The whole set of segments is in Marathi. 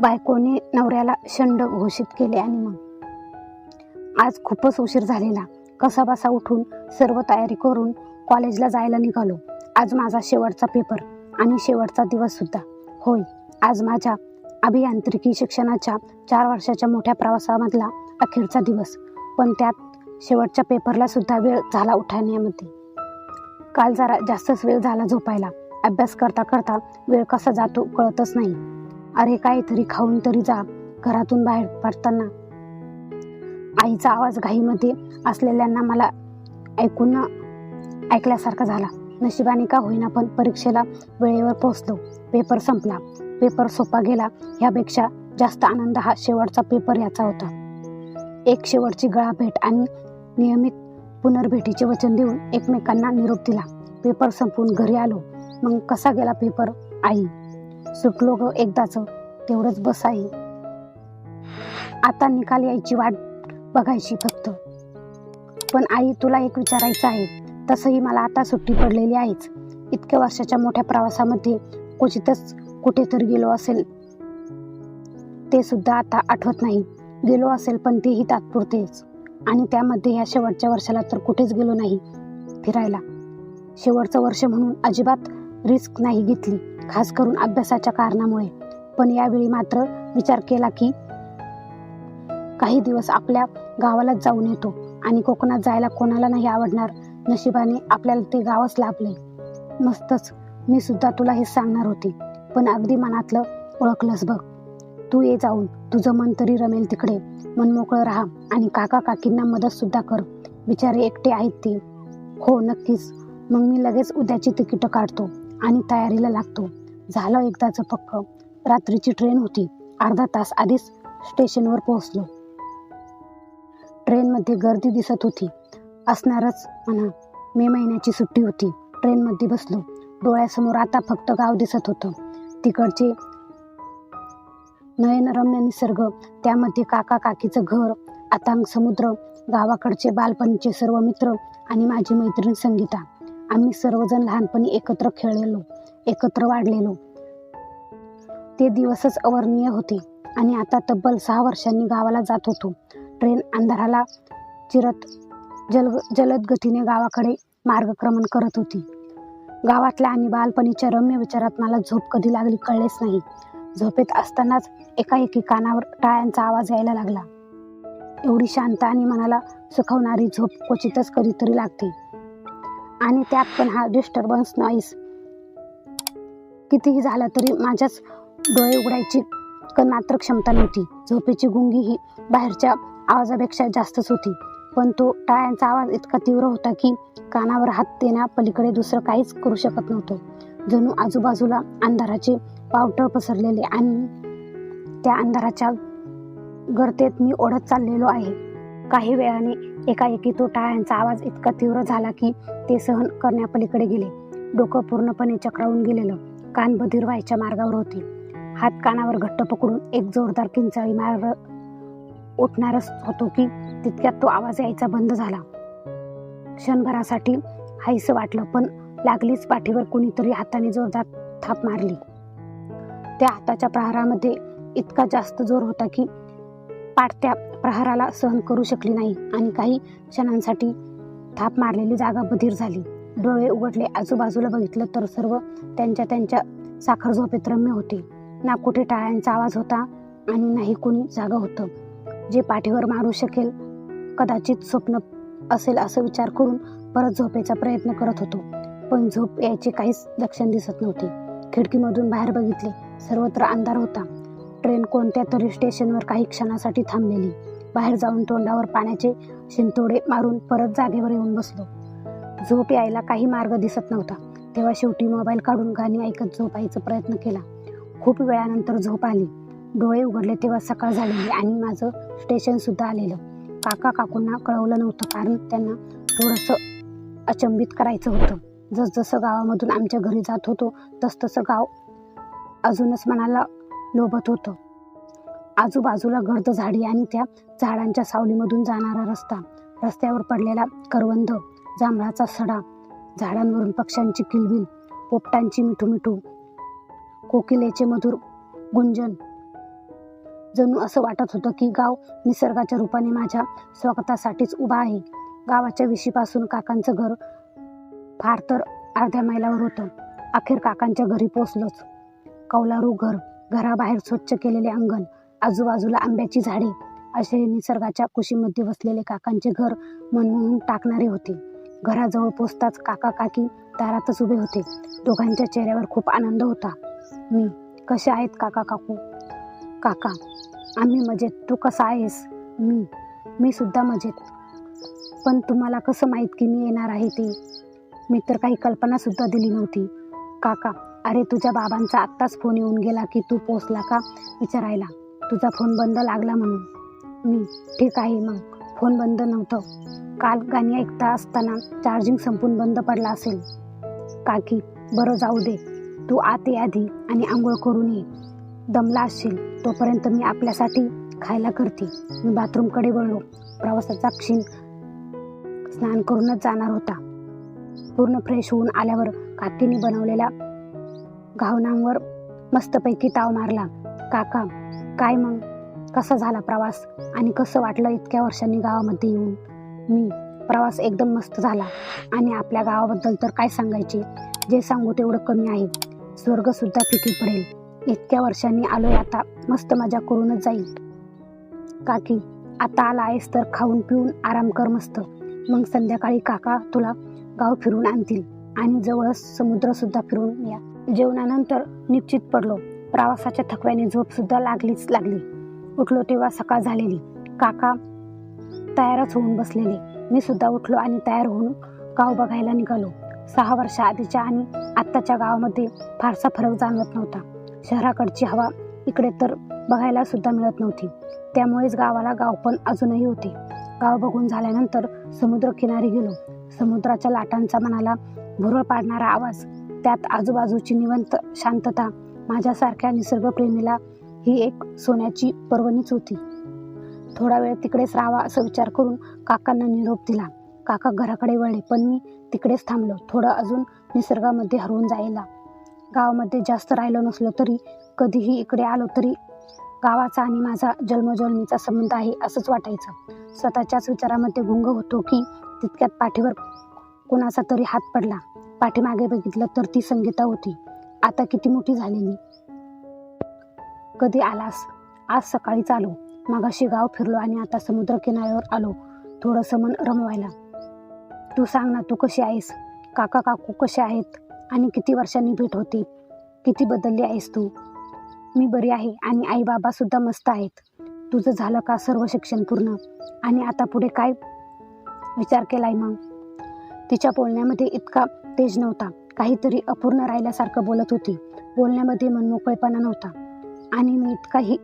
बायकोने नवऱ्याला शंड घोषित केले आणि मग? आज खूपच उशीर झालेला. कसाबासा उठून सर्व तयारी करून कॉलेजला जायला निघालो. आज माझा शेवटचा पेपर आणि शेवटचा दिवस सुद्धा. होय आज माझ्या अभियांत्रिकी शिक्षणाच्या चार वर्षाच्या मोठ्या प्रवासामधला अखेरचा दिवस. पण त्यात शेवटच्या पेपरला सुद्धा वेळ झाला उठाण्यामध्ये. काल जरा जास्तच वेळ झाला झोपायला. अभ्यास करता करता वेळ कसा जातो कळतच नाही. अरे काहीतरी खाऊन तरी जा घरातून बाहेर पडताना. आईचा आवाज घाईमध्ये असलेल्यांना मला ऐकून ऐकल्यासारखा झाला. नशिबाने का होईना पण परीक्षेला वेळेवर पोहोचलो. पेपर संपला. पेपर सोपा गेला. ह्यापेक्षा जास्त आनंद हा शेवटचा पेपर याचा होता. एक शेवटची गळा भेट आणि नियमित पुनर्भेटीचे वचन देऊन एकमेकांना निरोप दिला. पेपर संपवून घरी आलो. मग कसा गेला पेपर आई? सुटलो ग एकदाच. तेवढंच बस आहे आता निकाल यायची वाट बघायची फक्त. पण आई तुला एक विचारायचं आहे. तसंही मला आता सुट्टी पडलेली आहेच. इतक्या वर्षाच्या मोठ्या प्रवासामध्ये क्वचितच कुठेतरी गेलो असेल. ते सुद्धा आता आठवत नाही. गेलो असेल पण तेही तात्पुरतेच. आणि त्यामध्ये ह्या शेवटच्या वर्षाला तर कुठेच गेलो नाही. फिरायला. शेवटचं वर्ष म्हणून अजिबात रिस्क नाही घेतली. खास करून अभ्यासाच्या कारणामुळे. पण यावेळी मात्र विचार केला की काही दिवस आपल्या गावालाच जाऊन येतो आणि कोकणात जायला कोणाला नाही आवडणार. नशिबाने आपल्याला ते गावच लाभले मस्तच मी सुद्धा तुला हेच सांगणार होती. पण अगदी मनातलं ओळखलंस बघ. तू ये जाऊन तुझं मन तरी रमेल तिकडे. मन मोकळं राहा आणि काका काकींना मदत सुद्धा कर. बिचारे एकटे आहेत ते. हो नक्कीच. मग मी लगेच उद्याची तिकीटं काढतो आणि तयारीला लागतो. झालं एकदाचं पक्क. रात्रीची ट्रेन होती. अर्धा तास आधीच स्टेशनवर पोहोचलो. ट्रेनमध्ये गर्दी दिसत होती. असणारच म्हणा मे महिन्याची सुट्टी होती. ट्रेनमध्ये बसलो. डोळ्यासमोर आता फक्त गाव दिसत होतं. तिकडचे नयनरम्य निसर्ग त्यामध्ये काका काकीचं घर आतांग समुद्र गावाकडचे बालपणीचे सर्व मित्र आणि माझी मैत्रीण संगीता. आम्ही सर्वजण लहानपणी एकत्र खेळलेलो. एकत्र वाढलेलो. ते दिवसच अवर्णीय होते आणि आता तब्बल सहा वर्षांनी गावाला जात होतो. ट्रेन अंधाराला चिरत जल जलद गतीने गावाकडे मार्गक्रमण करत होती. गावातल्या आणि बालपणीच्या रम्य विचारात मला झोप कधी लागली कळलेच नाही. झोपेत असतानाच एकाएकी कानावर टाळ्यांचा आवाज यायला लागला. एवढी शांत आणि मनाला सुखवणारी झोप क्वचितच कधीतरी लागते. आणि त्यात पण हा डिस्टर्बन्स नॉईस कितीही झाला तरी माझ्याच डोळे उघडायची पण मात्र क्षमता नव्हती. झोपेची गुंगी ही बाहेरच्या आवाजापेक्षा जास्तच होती. पण तो टाळ्यांचा आवाज इतका तीव्र होता की कानावर हात देण्यापलीकडे दुसरं काहीच करू शकत नव्हतं. जणू आजूबाजूला अंधाराचे पावटं पसरलेले आणि त्या अंधाराच्या गर्तेत मी ओढत चाललेलो आहे. काही वेळाने एकाएकी तो टाळ्यांचा आवाज इतका तीव्र झाला की ते सहन करण्यापलीकडे गेले. डोकं पूर्णपणे चक्रावून गेलेलं. कान बधीर व्हायच्या मार्गावर होती. हात कानावर घट्ट पकडून एक जोरदार किंचाळी मार उठणारच होतो की तितक्यात तो आवाज यायचा बंद झाला. क्षणभरासाठी हायसं वाटलं पण लागलीच पाठीवर कुणीतरी हाताने जोरदार थाप मारली. त्या हाताच्या प्रहारामध्ये इतका जास्त जोर होता की पाठत्या प्रहाराला सहन करू शकली नाही आणि काही क्षणांसाठी थाप मारलेली जागा बधीर झाली. डोळे उघडले. आजूबाजूला बघितलं तर सर्व त्यांच्या त्यांच्या साखर झोपेत रम्य होते. ना कुठे टाळ्यांचा आवाज होता आणि नाही कोणी जागा होतं. जे पाठीवर मारू शकेल कदाचित स्वप्न असेल असं विचार करून परत झोपेचा प्रयत्न करत होतो. पण झोप यायचे काहीच लक्षण दिसत नव्हते. खिडकीमधून बाहेर बघितले सर्वत्र अंधार होता. ट्रेन कोणत्या तरी स्टेशनवर काही क्षणासाठी थांबलेली. बाहेर जाऊन तोंडावर पाण्याचे शिंतोडे मारून परत जागेवर येऊन बसलो. झोप यायला काही मार्ग दिसत नव्हता. तेव्हा शेवटी मोबाईल काढून गाणी ऐकत झोपायचा प्रयत्न केला. खूप वेळानंतर झोप आली. डोळे उघडले तेव्हा सकाळ झालेली आणि माझं स्टेशन सुद्धा आलेलं. काका काकूंना कळवलं नव्हतं कारण त्यांना थोडंसं अचंबित करायचं होतं. जसजसं गावामधून आमच्या घरी जात होतो तसतसं गाव अजूनच मनाला लोभत होतं. आजूबाजूला गर्द झाडी आणि त्या झाडांच्या सावलीमधून जाणारा रस्ता रस्त्यावर पडलेला करवंद जांभळाचा सडा झाडांवरून पक्ष्यांची किलबिल पोपटांची मिठू मिठू कोकिलेचे मधुर गुंजन. जणू असं वाटत होतं की गाव निसर्गाच्या रूपाने माझ्या स्वागतासाठीच उभा आहे. गावाच्या विशीपासून काकांचं घर फार तर अर्ध्या मैलावर होतं. अखेर काकांच्या घरी पोचलोच कौलारू घर घराबाहेर स्वच्छ केलेले अंगण आजूबाजूला आंब्याची झाडे असे निसर्गाच्या कुशीमध्ये बसलेले काकांचे घर मनमोहून टाकणारे होते. घराजवळ पोचताच काका काकी दारातच उभे होते. दोघांच्या चेहऱ्यावर खूप आनंद होता. मी कसे आहेत काका काकू? काका आम्ही मजेत. तू कसा आहेस? मी मी सुद्धा मजेत. पण तुम्हाला कसं माहीत की मी येणार आहे ते? मी तर काही कल्पनासुद्धा दिली नव्हती. काका अरे तुझ्या बाबांचा आत्ताच फोन येऊन गेला की तू पोचला का? विचारायला. तुझा फोन बंद लागला म्हणून. मी ठीक आहे मग. फोन बंद नव्हतं. काल गाणी ऐकता असताना चार्जिंग संपून बंद पडला असेल. काकी बरं जाऊ दे. तू आत ये आधी आणि आंघोळ करून ये. दमला असशील तोपर्यंत मी आपल्यासाठी खायला करते. मी बाथरूमकडे वळलो. प्रवासाचा क्षीण स्नान करूनच जाणार होता. पूर्ण फ्रेश होऊन आल्यावर काकीने बनवलेल्या घावनांवर मस्तपैकी ताव मारला. काका काय मग? कसा झाला प्रवास? आणि कसं वाटलं इतक्या वर्षांनी गावामध्ये येऊन? मी. प्रवास एकदम मस्त झाला. आणि आपल्या गावाबद्दल तर काय सांगायचे? जे सांगू तेवढं कमी आहे. स्वर्गसुद्धा फिकी पडेल. इतक्या वर्षांनी आलोय आता. मस्त मजा करूनच जाईल. काकी आता आला आहेस तर खाऊन पिऊन आराम कर मस्त. मग संध्याकाळी काका तुला गाव फिरून आणतील. आणि जवळच समुद्र सुद्धा फिरून या. जेवणानंतर निश्चित पडलो. प्रवासाच्या थकव्याने झोप सुद्धा लागलीच लागली. उठलो तेव्हा सकाळ झालेली. काका तयारच होऊन बसलेले. मी सुद्धा उठलो आणि तयार होऊन गाव बघायला निघालो. सहा वर्षा आधीच्या आणि आत्ताच्या गावामध्ये फारसा फरक जाणवत नव्हता. शहराकडची हवा इकडे तर बघायला सुद्धा मिळत नव्हती. त्यामुळेच गावाला गाव पण अजूनही होते. गाव बघून झाल्यानंतर समुद्र किनारी गेलो. समुद्राच्या लाटांचा मनाला भुरळ पाडणारा आवाज त्यात आजूबाजूची निवंत शांतता माझ्यासारख्या निसर्गप्रेमीला ही एक सोन्याची पर्वणीच होती. थोडा वेळ तिकडेच राहावा असा विचार करून काकांना निरोप दिला. काका घराकडे वळले पण मी तिकडेच थांबलो. थोडं अजून निसर्गामध्ये हरवून जायला. गावामध्ये जास्त राहिलो नसलो तरी कधीही इकडे आलो तरी गावाचा आणि माझा जन्मजन्मीचा संबंध आहे असंच वाटायचं. स्वतःच्याच विचारामध्ये गुंग होतो की तितक्यात पाठीवर कुणाचा तरी हात पडला. पाठीमागे बघितलं तर ती संगीता होती. आता किती मोठी झालेली कधी आलास? आज सकाळीच आलो मागाशी गाव फिरलो आणि आता समुद्र किनाऱ्यावर आलो. थोडंसं मन रमवायला. तू सांग ना तू कशी आहेस? काका काकू कसे आहेत? आणि किती वर्षांनी भेट होती? किती बदलली आहेस तू? मी बरी आहे आणि आई बाबा सुद्धा मस्त आहेत. तुझं झालं का सर्व शिक्षण पूर्ण? आणि आता पुढे काय विचार केलाय मग? तिच्या बोलण्यामध्ये इतका तेज नव्हता. काहीतरी अपूर्ण राहिल्यासारखं बोलत होती. बोलण्यामध्ये मनमोकळेपणा नव्हता. आणि मी इतकाही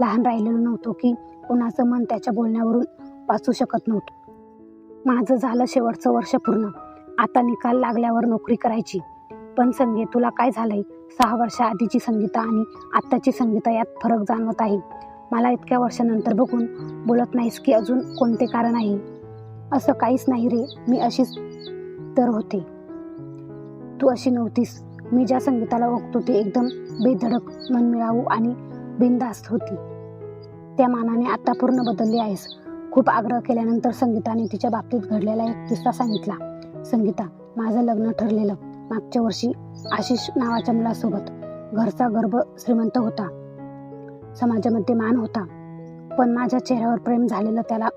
लहान राहिलेलो नव्हतो की कोणाचं मन त्याच्या बोलण्यावरून वाचू शकत नव्हतं. माझं झालं शेवटचं वर्ष पूर्ण. आता निकाल लागल्यावर नोकरी करायची. पण संगीत तुला काय झालंय? सहा वर्षाआधीची संगीता आणि आत्ताची संगीता यात फरक जाणवत आहे. मला इतक्या वर्षानंतर बघून बोलत नाहीस की अजून कोणते कारण आहे? असं काहीच नाही रे मी अशीच तर होते. तू अशी नव्हतीस. मी ज्या संगीताला ओळखतो ती एकदम बेधडक मनमिळावू आणि बिनधास्त होती. त्या मानाने आता पूर्ण बदलली आहेस. खूप आग्रह केल्यानंतर संगीताने तिच्या बाबतीत घडलेला एक किस्सा सांगितला. संगीता माझं लग्न ठरलेलं. मागच्या वर्षी आशिष नावाच्या मुलासोबत घरचा गर्भ श्रीमंत होता. समाजामध्ये मान होता. पण माझ्या चेहऱ्यावर प्रेम झालेलं त्याला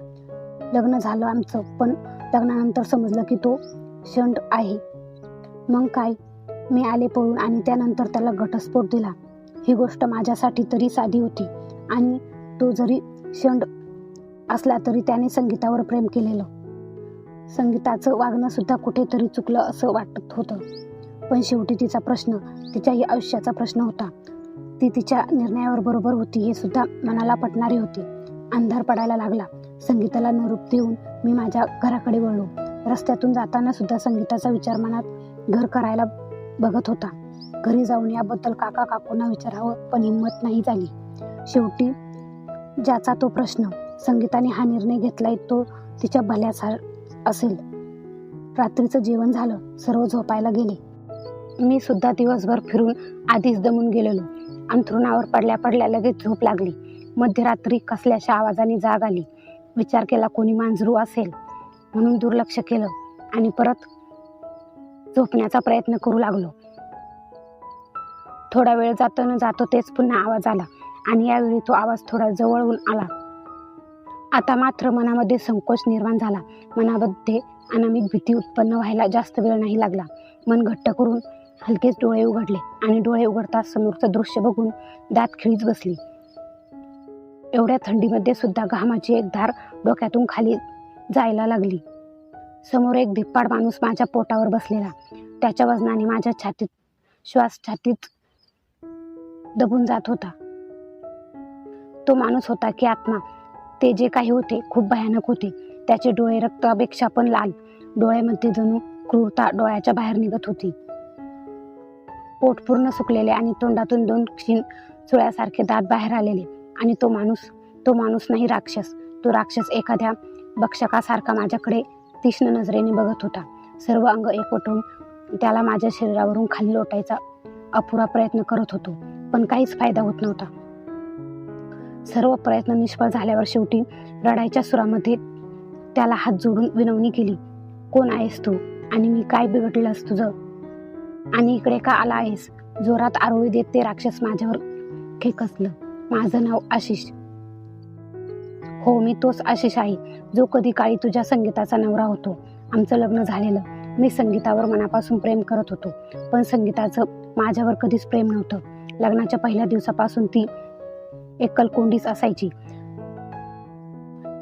लग्न झालं आमचं. पण लग्नानंतर समजलं की तो शंड आहे. मग काय? मी आले पळून आणि त्यानंतर त्याला घटस्फोट दिला. ही गोष्ट माझ्यासाठी तरी साधी होती. आणि तो जरी शंड असला तरी त्याने संगीतावर प्रेम केलेलं. संगीताचं वागणं सुद्धा कुठेतरी चुकलं असं वाटत होतं. पण शेवटी तिचा प्रश्न तिच्याही आयुष्याचा प्रश्न होता. ती तिच्या निर्णयावर बरोबर होती हे सुद्धा मनाला पटणारी होती. अंधार पडायला लागला. संगीताला निरूप देऊन मी माझ्या घराकडे वळलो. रस्त्यातून जाताना सुद्धा संगीताचा विचार मनात घर करायला बघत होता. घरी जाऊन याबद्दल काका काकूंना विचारावं पण हिंमत नाही झाली. शेवटी ज्याचा तो प्रश्न संगीताने हा निर्णय घेतलाय तो तिच्या भल्याचा असेल. रात्रीचं जेवण झालं सर्व झोपायला गेले. मी सुद्धा दिवसभर फिरून आधीच दमून गेलेलो. अंथरुणावर पडल्या पडल्या लगेच झोप लागली. मध्यरात्री कसल्याशा आवाजाने जाग आली. विचार केला कोणी मांजरू असेल म्हणून दुर्लक्ष केलं आणि परत झोपण्याचा प्रयत्न करू लागलो. थोडा वेळ जातो न जातो तेच पुन्हा आवाज आला. आणि यावेळी तो आवाज थोडा जवळून आला. आता मात्र मनामध्ये संकोच निर्माण झाला. मनामध्ये अनामिक भीती उत्पन्न व्हायला जास्त वेळ नाही लागला. मन घट्ट करून हलकेच डोळे उघडले आणि डोळे उघडताच समोरचं दृश्य बघून दात खिळीच बसली. एवढ्या थंडीमध्ये सुद्धा घामाची एक धार डोक्यातून खाली जायला लागली. समोर एक धिप्पाड माणूस माझ्या पोटावर बसलेला. त्याच्या वजनाने माझ्या छातीत श्वास छातीत दबून जात होता. तो माणूस होता की आत्मा. ते जे काही होते खूप भयानक होते. त्याचे डोळे रक्तापेक्षा पण लाल. डोळ्यामध्ये जणू क्रूरता डोळ्याच्या बाहेर निघत होती. पोट पूर्ण सुकलेले आणि तोंडातून दोन क्षीण चुळ्यासारखे दात बाहेर आलेले. आणि तो माणूस तो माणूस नाही राक्षस. तो राक्षस एखाद्या भक्षकासारखा माझ्याकडे तीक्ष्ण नजरेने बघत होता. सर्व अंग एकवटून त्याला माझ्या शरीरावरून खाली लोटायचा अपुरा प्रयत्न करत होतो. पण काहीच फायदा होत नव्हता. सर्व प्रयत्न निष्फळ झाल्यावर शेवटी रडायच्या सुरामध्ये त्याला हात जोडून विनवणी केली कोण आहेस तू? आणि मी काय बिघडलंस तुझं? आणि इकडे का आला आहेस? जोरात आरोळी देत ते राक्षस माझ्यावर खेकसलं. माझं नाव आशिष. हो मी तोच आशिष आहे जो कधी काळी तुझ्या संगीताचा नवरा होतो. आमचं लग्न झालेलं. मी संगीतावर मनापासून प्रेम करत होतो पण संगीताचं माझ्यावर कधीच प्रेम नव्हतं. लग्नाच्या पहिल्या दिवसापासून ती एकल कोंडीच असायची.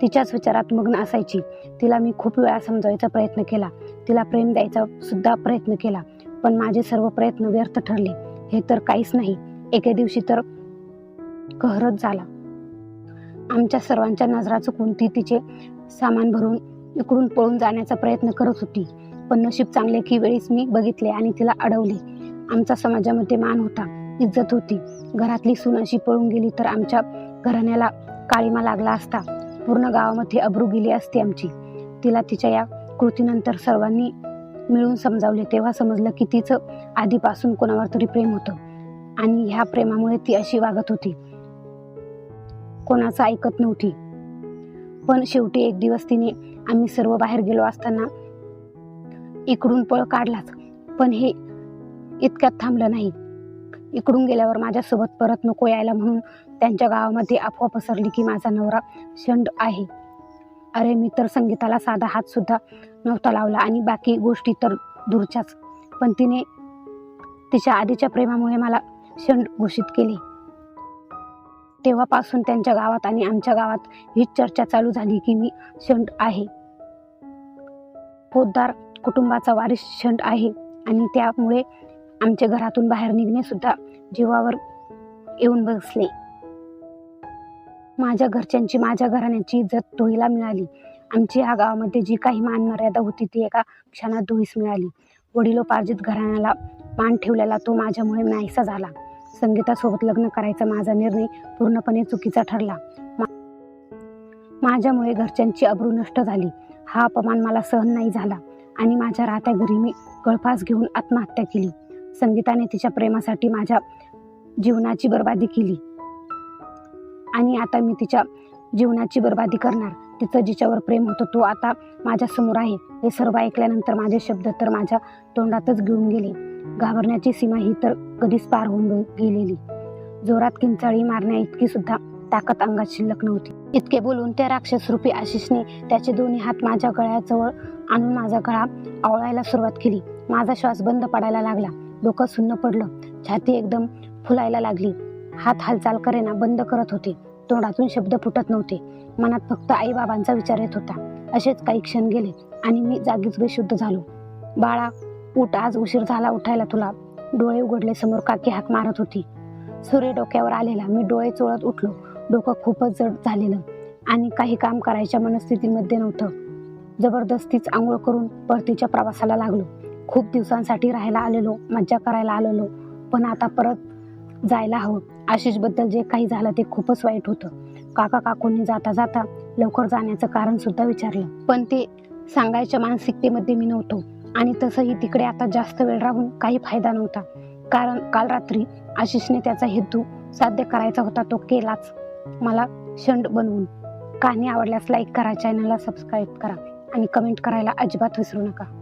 तिच्याच विचारात मग्न असायची. तिला मी खूप वेळा समजावायचा प्रयत्न केला. तिला प्रेम द्यायचा सुद्धा प्रयत्न केला. पण माझे सर्व प्रयत्न व्यर्थ ठरले. हे तर काहीच नाही. एके दिवशी तर कहरच झाला. आमच्या सर्वांच्या नजरा चुकून ती तिचे सामान भरून इकडून पळून जाण्याचा प्रयत्न करत होती. पण नशीब चांगले की वेळीच मी बघितले आणि तिला अडवले. आमचा समाजामध्ये मान होता. इज्जत होती. घरातली सून अशी पळून गेली तर आमच्या घराण्याला काळीमा लागला असता. पूर्ण गावामध्ये अब्रू गेली असती आमची. तिला तिच्या या कृतीनंतर सर्वांनी मिळून समजावले तेव्हा समजलं की तिचं आधीपासून कोणावर तरी प्रेम होतं. आणि ह्या प्रेमामुळे ती अशी वागत होती. कोणाचं ऐकत नव्हती. पण शेवटी एक दिवस तिने आम्ही सर्व बाहेर गेलो असताना इकडून पळ काढलाच. पण हे इतक्यात थांबलं नाही. इकडून गेल्यावर माझ्यासोबत परत नको यायला म्हणून त्यांच्या गावामध्ये अफवा पसरली की माझा नवरा शंड आहे. अरे मी तर संगीताला साधा हातसुद्धा नव्हता लावला आणि बाकी गोष्टी तर दूरच्याच. पण तिने तिच्या आधीच्या प्रेमामुळे मला शंड घोषित केले. तेव्हापासून त्यांच्या गावात आणि आमच्या गावात ही चर्चा चालू झाली की मी शंड आहे. पोतदार कुटुंबाचा वारीस शंड आहे आणि त्यामुळे आमच्या घरातून बाहेर निघणेसुद्धा जीवावर येऊन बसले. माझ्या घरच्यांची माझ्या घराण्याची इज्जत धुळीला मिळाली. आमची ह्या गावामध्ये जी काही मान मर्यादा होती ती एका क्षणात धुळीस मिळाली. वडिलोपार्जित घराण्याला मान ठेवलेला तो माझ्यामुळे नाहीसा झाला. संगीतासोबत लग्न करायचा माझा निर्णय पूर्णपणे चुकीचा ठरला. मा- माझ्यामुळे घरच्यांची अब्रू नष्ट झाली. हा अपमान मला सहन नाही झाला आणि माझ्या राहत्या घरी मी गळफास घेऊन आत्महत्या केली. संगीताने तिच्या प्रेमासाठी माझ्या जीवनाची बर्बादी केली. आणि आता मी तिच्या जीवनाची बर्बादी करणार. तिचं जिच्यावर प्रेम होतं तो आता माझ्यासमोर आहे. हे सर्व ऐकल्यानंतर माझे शब्द तर माझ्या तोंडातच घेऊन गेले. घाबरण्याची सीमा ही तर कधीच पार होऊन गेलेली. जोरात किंचाळी मारण्या इतकी सुद्धा ताकद अंगात शिल्लक नव्हती. इतके बोलून त्या राक्षस रूपी आशिषने त्याचे दोन्ही हात माझ्या गळ्याजवळ आणून माझा गळा आवळायला सुरुवात केली. माझा श्वास बंद पडायला लागला. डोकं सुन्न पडलं. छाती एकदम फुलायला लागली. हात हालचाल करेना बंद करत होते. तोंडातून शब्द फुटत नव्हते. मनात फक्त आई बाबांचा विचार येत होता. असेच काही क्षण गेले आणि मी जागीच बेशुद्ध झालो. बाळा उठ. आज उशीर झाला उठायला तुला. डोळे उघडले समोर काकी हाक मारत होती. सूर्य डोक्यावर आलेला. मी डोळे चोळत उठलो. डोकं खूपच जड झालेलं आणि काही काम करायच्या मनस्थितीमध्ये नव्हतं. जबरदस्तीच आंघोळ करून परतीच्या प्रवासाला लागलो. खूप दिवसांसाठी राहायला आलेलो मज्जा करायला आलेलो. पण आता परत जायला हवं. आशिषबद्दल जे काही झालं ते खूपच वाईट होतं. काका काकूंनी जाता जाता लवकर जाण्याचं कारण सुद्धा विचारलं. पण ते सांगायच्या मानसिकतेमध्ये मी नव्हतो. आणि तसंही तिकडे आता जास्त वेळ राहून काही फायदा नव्हता. कारण काल रात्री आशिषने त्याचा हेतू साध्य करायचा होता तो केलाच. मला शंड बनवून. कहाणी आवडल्यास लाईक करा चॅनलला सबस्क्राईब करा. आणि कमेंट करायला अजिबात विसरू नका.